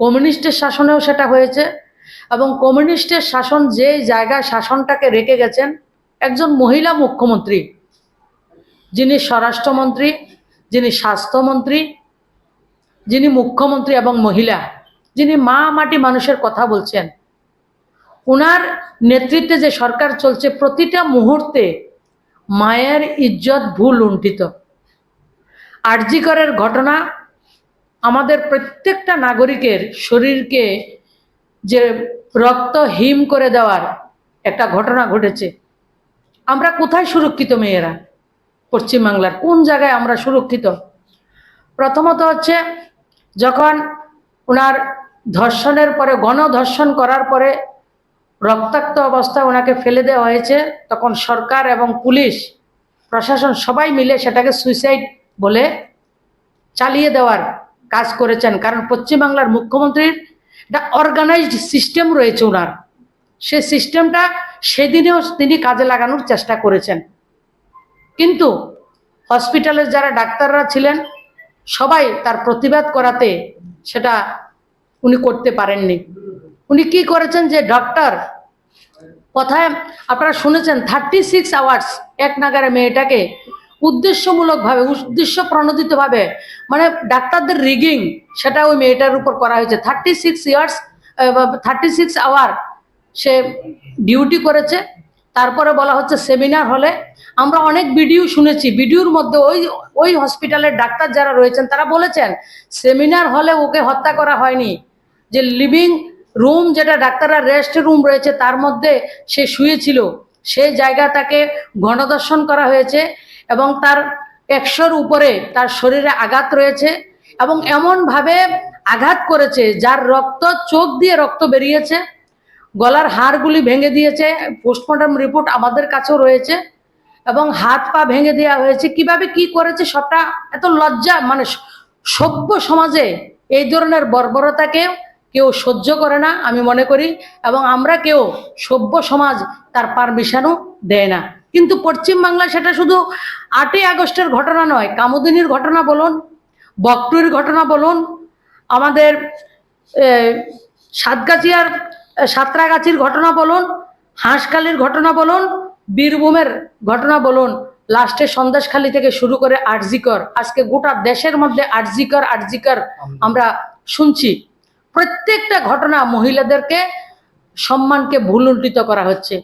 কমিউনিস্টের শাসনেও সেটা হয়েছে এবং কমিউনিস্টের শাসন যে জায়গায় শাসনটাকে রেখে গেছেন, একজন মহিলা মুখ্যমন্ত্রী, যিনি স্বরাষ্ট্রমন্ত্রী, যিনি স্বাস্থ্যমন্ত্রী, যিনি মুখ্যমন্ত্রী এবং মহিলা, যিনি মা মাটি মানুষের কথা বলছেন ওনার নেতৃত্বে যে সরকার চলছে, প্রতিটা মুহূর্তে মায়ের ইজ্জত ভুল লুণ্ঠিত। আরজিকরের ঘটনা আমাদের প্রত্যেকটা নাগরিকের শরীরকে যে রক্ত হিম করে দেওয়ার একটা ঘটনা ঘটেছে। আমরা কোথায় সুরক্ষিত মেয়েরা? পশ্চিমবাংলার কোন জায়গায় আমরা সুরক্ষিত? প্রথমত হচ্ছে, যখন ওনার ধর্ষণের পরে, গণধর্ষণ করার পরে রক্তাক্ত অবস্থায় ওনাকে ফেলে দেওয়া হয়েছে, তখন সরকার এবং পুলিশ, প্রশাসন সবাই মিলে সেটাকে সুইসাইড বলে চালিয়ে দেওয়ার কাজ করেছেন। কারণ পশ্চিমবাংলার মুখ্যমন্ত্রীর একটা অর্গানাইজড সিস্টেম রয়েছে ওনার। সে সিস্টেমটা সেদিনেও তিনি কাজে লাগানোর চেষ্টা করেছেন। কিন্তু হসপিটালের যারা ডাক্তাররা ছিলেন, সবাই তার প্রতিবাদ করাতে সেটা উনি করতে পারেননি। উনি কি করেছেন যে ডক্টর কথায় আপনারা শুনেছেন থার্টি সিক্স আওয়ার্স এক নাগারে মেয়েটাকে উদ্দেশ্যমূলকভাবে উদ্দেশ্য প্রণোদিতভাবে মানে ডাক্তারদের রিগিং সেটা ওই মেয়েটার উপর করা হয়েছে। Thirty six years thirty six hour সে ডিউটি করেছে। তারপরে বলা হচ্ছে সেমিনার হলে। আমরা অনেক ভিডিও শুনেছি। ভিডিওর মধ্যে ওই ওই হসপিটালের ডাক্তার যারা রয়েছেন, তারা বলেছেন সেমিনার হলে ওকে হত্যা করা হয়নি। যে লিভিং রুম যেটা ডাক্তাররা রেস্ট রুম রয়েছে, তার মধ্যে সে শুয়েছিল। সেই জায়গা তাকে গণদর্শন করা হয়েছে। এবং তার একশোর উপরে তার শরীরে আঘাত রয়েছে এবং এমনভাবে আঘাত করেছে যার রক্ত, চোখ দিয়ে রক্ত বেরিয়েছে, গলার হাড়গুলি ভেঙে দিয়েছে পোস্টমর্টম রিপোর্ট আমাদের কাছেও রয়েছে এবং হাত পা ভেঙে দেওয়া হয়েছে। কীভাবে কি করেছে সবটা এত লজ্জা মানে সভ্য সমাজে এই ধরনের বর্বরতাকে কেউ সহ্য করে না আমি মনে করি এবং আমরা কেউ সভ্য সমাজ তার পারমিশনও দেয় না। কিন্তু পশ্চিমবাংলায় সেটা শুধু আটই আগস্টের ঘটনা নয় কামুদিনীর ঘটনা বলুন বকটুরির ঘটনা বলুন আমাদের সাতগাছিয়ার সাঁতরাগাছির ঘটনা বলুন হাঁসখালির ঘটনা বলুন বীরভূমের ঘটনা বলুন লাস্টে সন্দেশখালি থেকে শুরু করে আরজিকর আজকে গোটা দেশের মধ্যে আরজিকর আরজিকর আমরা শুনছি। প্রত্যেকটা ঘটনা মহিলাদেরকে সম্মানকে ভুলুণ্ঠিত করা হচ্ছে।